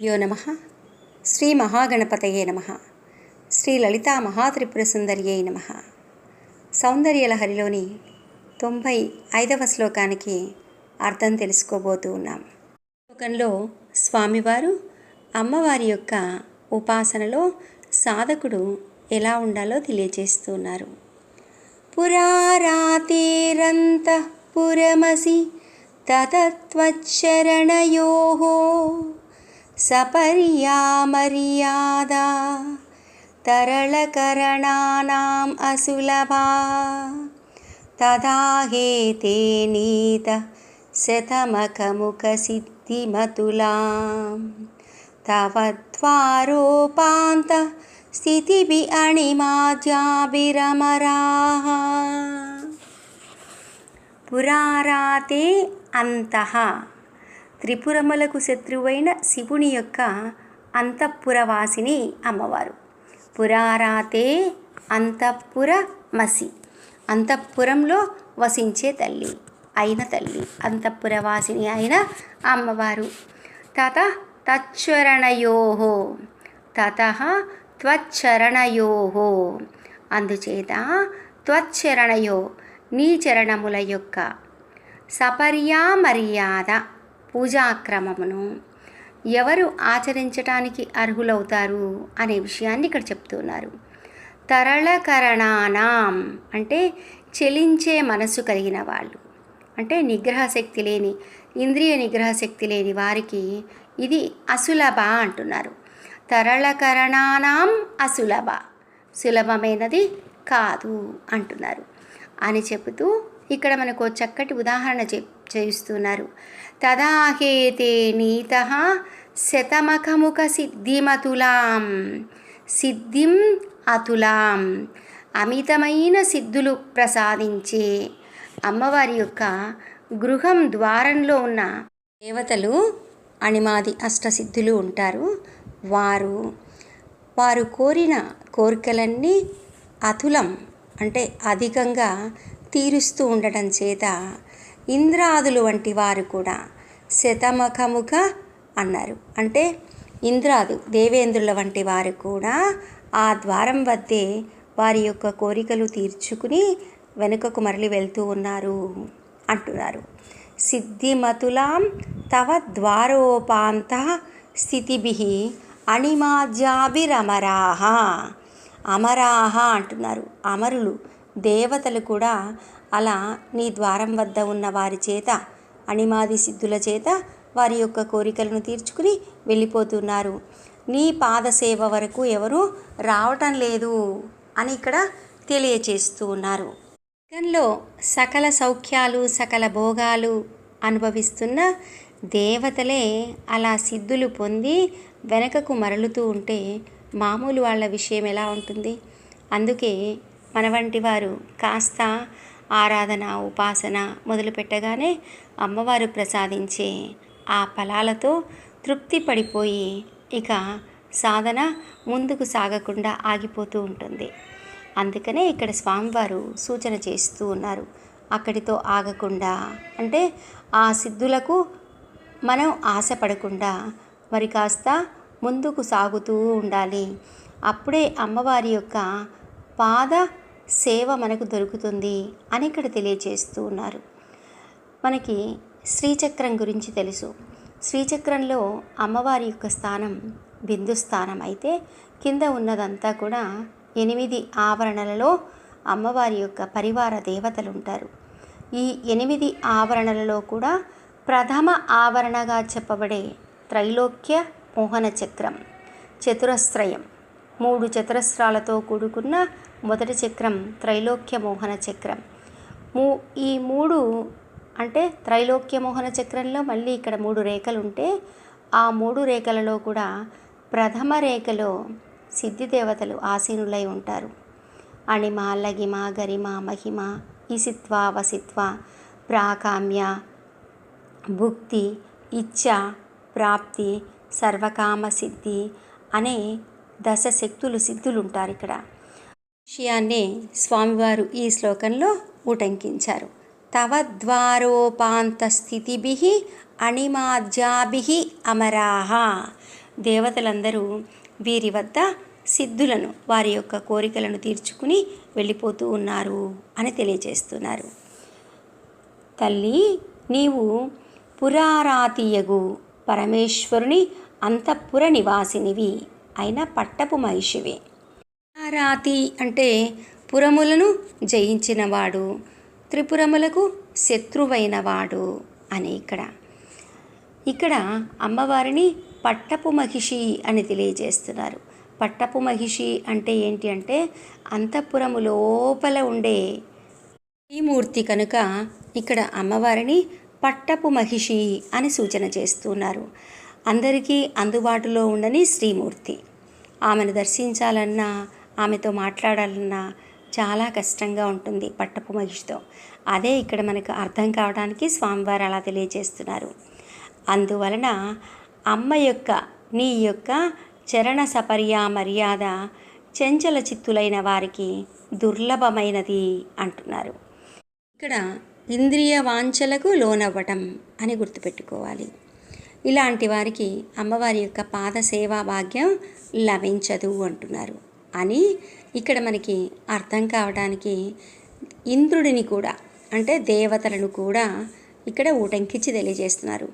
గురుభ్యో నమ. శ్రీ మహాగణపతయే నమ. శ్రీ లలితా మహాత్రిపుర సుందర్యై నమ. సౌందర్యలహరిలోని తొంభై ఐదవ శ్లోకానికి అర్థం తెలుసుకోబోతూ ఉన్నాం. శ్లోకంలో స్వామివారు అమ్మవారి యొక్క ఉపాసనలో సాధకుడు ఎలా ఉండాలో తెలియజేస్తున్నారు పురారాతేరంత పురమసి सपर्या मर्यादा तरलकरणानाम् असुलभा। तदा हेते नीत शतमखमुखसिद्धिमतुलां तव द्वारोपान्तस्थितिभि अणिमाद्याभिरमराः पुराराते अन्तः। త్రిపురములకు శత్రువైన శివుని యొక్క అంతఃపురవాసిని అమ్మవారు. పురారాతే అంతఃపురమసి. అంతఃపురంలో వసించే తల్లి అయిన తల్లి అంతఃపురవాసిని అయిన అమ్మవారు. తత తచ్చరణయో. తత త్వచ్చరణయో. అందుచేత త్వచ్చరణయో నీ చరణముల యొక్క సపర్యా మర్యాద పూజాక్రమమును ఎవరు ఆచరించటానికి అర్హులవుతారు అనే విషయాన్ని ఇక్కడ చెప్తున్నారు. తరళకరణానాం అంటే చెలించే మనస్సు కలిగిన వాళ్ళు. అంటే నిగ్రహ శక్తి లేని ఇంద్రియ నిగ్రహ శక్తి లేని వారికి ఇది అసులభ అంటున్నారు. తరళకరణానాం అసులభ. సులభమైనది కాదు అంటున్నారు. అని చెబుతూ ఇక్కడ మనకు చక్కటి ఉదాహరణ చె చేయిస్తున్నారు. తదాహేతే నీత శతమఖముఖ సిద్ధిమతులాం. సిద్ధిం అతులాం. అమితమైన సిద్ధులు ప్రసాదించే అమ్మవారి యొక్క గృహం ద్వారంలో ఉన్న దేవతలు అణిమాది అష్టసిద్ధులు ఉంటారు. వారు వారు కోరిన కోరికలన్నీ అతులం అంటే అధికంగా తీరుస్తూ ఉండటం చేత ఇంద్రాదులు వంటి వారు కూడా శతమఖముఖ అన్నారు. అంటే ఇంద్రాదు దేవేంద్రుల వంటి వారు కూడా ఆ ద్వారం వద్దే వారి యొక్క కోరికలు తీర్చుకుని వెనుకకు మరలి వెళ్తూ ఉన్నారు అంటున్నారు. సిద్ధిమతులాం తవ ద్వారోపాంత స్థితిభి అణిమాజ్యాభిరమరాహ. అమరాహ అంటున్నారు. అమరులు దేవతలు కూడా అలా నీ ద్వారం వద్ద ఉన్న వారి చేత అణిమాది సిద్ధుల చేత వారి యొక్క కోరికలను తీర్చుకుని వెళ్ళిపోతున్నారు. నీ పాదసేవ వరకు ఎవరు రావటం లేదు అని ఇక్కడ తెలియచేస్తూ ఉన్నారు. జగంలో సకల సౌఖ్యాలు సకల భోగాలు అనుభవిస్తున్న దేవతలే అలా సిద్ధులు పొంది వెనకకు మరలుతూ ఉంటే మామూలు వాళ్ళ విషయం ఎలా ఉంటుంది? అందుకే మన వంటి వారు కాస్త ఆరాధన ఉపాసన మొదలుపెట్టగానే అమ్మవారు ప్రసాదించే ఆ ఫలాలతో తృప్తి పడిపోయి ఇక సాధన ముందుకు సాగకుండా ఆగిపోతూ ఉంటుంది. అందుకనే ఇక్కడ స్వామివారు సూచన చేస్తూ ఉన్నారు. అక్కడితో ఆగకుండా అంటే ఆ సిద్ధులకు మనం ఆశపడకుండా మరి కాస్త ముందుకు సాగుతూ ఉండాలి. అప్పుడే అమ్మవారి యొక్క పాద సేవ మనకు దొరుకుతుంది అని ఇక్కడ తెలియజేస్తూ ఉన్నారు. మనకి శ్రీచక్రం గురించి తెలుసు. శ్రీచక్రంలో అమ్మవారి యొక్క స్థానం బిందు స్థానం అయితే కింద ఉన్నదంతా కూడా ఎనిమిది ఆవరణలలో అమ్మవారి యొక్క పరివార దేవతలు ఉంటారు ఈ ఎనిమిది ఆవరణలలో కూడా ప్రథమ ఆవరణగా చెప్పబడే త్రైలోక్య మోహన చక్రం చతురస్రయం మూడు చతురస్రాలతో కూడుకున్న మొదటి చక్రం త్రైలోక్య మోహన చక్రం. మూ ఈ మూడు అంటే త్రైలోక్య మోహన చక్రంలో మళ్ళీ ఇక్కడ మూడు రేఖలు ఉంటే ఆ మూడు రేఖలలో కూడా ప్రథమ రేఖలో సిద్ధి దేవతలు ఆసీనులై ఉంటారు. అణిమ లగిమ గరిమ మహిమ ఈసిత్వ వసిత్వ ప్రాకామ్య భుక్తి ఇచ్ఛ ప్రాప్తి సర్వకామ సిద్ధి అనే దశ శక్తులు సిద్ధులు ఉంటారు ఇక్కడ. విషయాన్ని స్వామివారు ఈ శ్లోకంలో ఉటంకించారు. తవద్వారోపాంత స్థితిభి అణిమాజ్యాభి అమరాహ దేవతలందరూ వీరి వద్ద సిద్ధులను వారి యొక్క కోరికలను తీర్చుకుని వెళ్ళిపోతూ ఉన్నారు అని తెలియజేస్తున్నారు. తల్లి నీవు పురారాతీయగు పరమేశ్వరుని అంతఃపుర నివాసినివి. అయినా పట్టపు మహిషివి. రాతి అంటే పురములను జయించినవాడు త్రిపురములకు శత్రువైనవాడు అని ఇక్కడ. ఇక్కడ అమ్మవారిని పట్టపు మహిషి అని తెలియజేస్తున్నారు. పట్టపు మహిషి అంటే ఏంటి అంటే అంతఃపురము లోపల ఉండే శ్రీమూర్తి కనుక ఇక్కడ అమ్మవారిని పట్టపు మహిషి అని సూచన చేస్తున్నారు. అందరికీ అందుబాటులో ఉండని శ్రీమూర్తి. ఆమెను దర్శించాలన్నా ఆమెతో మాట్లాడాలన్నా చాలా కష్టంగా ఉంటుంది పట్టపు మహిషితో. అదే ఇక్కడ మనకు అర్థం కావడానికి స్వామివారు అలా తెలియజేస్తున్నారు. అందువలన అమ్మ యొక్క నీ యొక్క చరణ సపర్యా మర్యాద చెంచల చిత్తులైన వారికి దుర్లభమైనది అంటున్నారు. ఇక్కడ ఇంద్రియ వాంఛలకు లోనవ్వటం అని గుర్తుపెట్టుకోవాలి. ఇలాంటి వారికి అమ్మవారి యొక్క పాద సేవా భాగ్యం లభించదు అంటున్నారు. అని ఇక్కడ మనకి అర్థం కావడానికి ఇంద్రుడిని కూడా అంటే దేవతలను కూడా ఇక్కడ ఊటంకించి తెలియజేస్తున్నారు.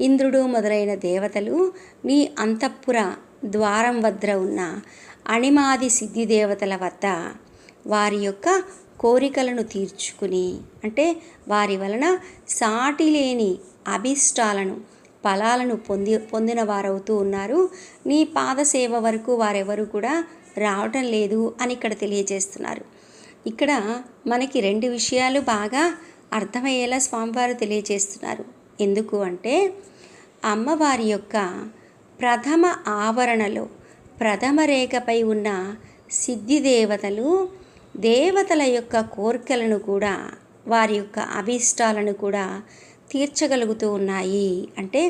ఇంద్రుడు మొదలైన దేవతలు మీ అంతఃపుర ద్వారం వద్ద ఉన్న అణిమాది సిద్ధి దేవతల వద్ద వారి యొక్క కోరికలను తీర్చుకుని అంటే వారి వలన సాటి లేని అభిష్టాలను ఫలాలను పొంది పొందిన వారవుతూ ఉన్నారు. నీ పాదసేవ వరకు వారెవరు కూడా రావటం లేదు అని ఇక్కడ తెలియజేస్తున్నారు. ఇక్కడ మనకి రెండు విషయాలు బాగా అర్థమయ్యేలా స్వామివారు తెలియజేస్తున్నారు. ఎందుకు అంటే అమ్మవారి యొక్క ప్రథమ ఆవరణలో ప్రథమ రేఖపై ఉన్న సిద్ధి దేవతలు దేవతల యొక్క కోరికలను కూడా వారి యొక్క అభీష్టాలను కూడా తీర్చగలుగుతూ ఉన్నాయి. అంటే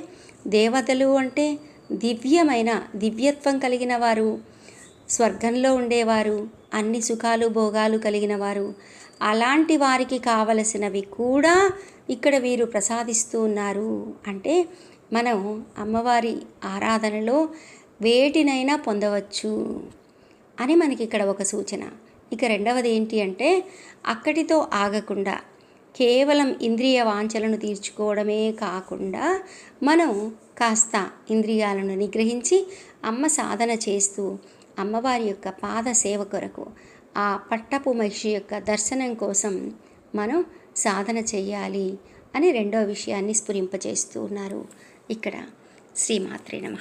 దేవతలు అంటే దివ్యమైన దివ్యత్వం కలిగిన వారు స్వర్గంలో ఉండేవారు అన్ని సుఖాలు భోగాలు కలిగిన వారు అలాంటి వారికి కావలసినవి కూడా ఇక్కడ వీరు ప్రసాదిస్తూ ఉన్నారు. అంటే మనం అమ్మవారి ఆరాధనలో వేటినైనా పొందవచ్చు అని మనకి ఇక్కడ ఒక సూచన. ఇక రెండవది ఏంటి అంటే అక్కడితో ఆగకుండా కేవలం ఇంద్రియ వాంఛలను తీర్చుకోవడమే కాకుండా మనం కాస్త ఇంద్రియాలను నిగ్రహించి అమ్మ సాధన చేస్తూ అమ్మవారి యొక్క పాద సేవ కొరకు ఆ పట్టపు మహిషి యొక్క దర్శనం కోసం మనం సాధన చేయాలి అని రెండో విషయాన్ని స్ఫురింపజేస్తూ ఉన్నారు. ఇక్కడ శ్రీమాత్రి నమ.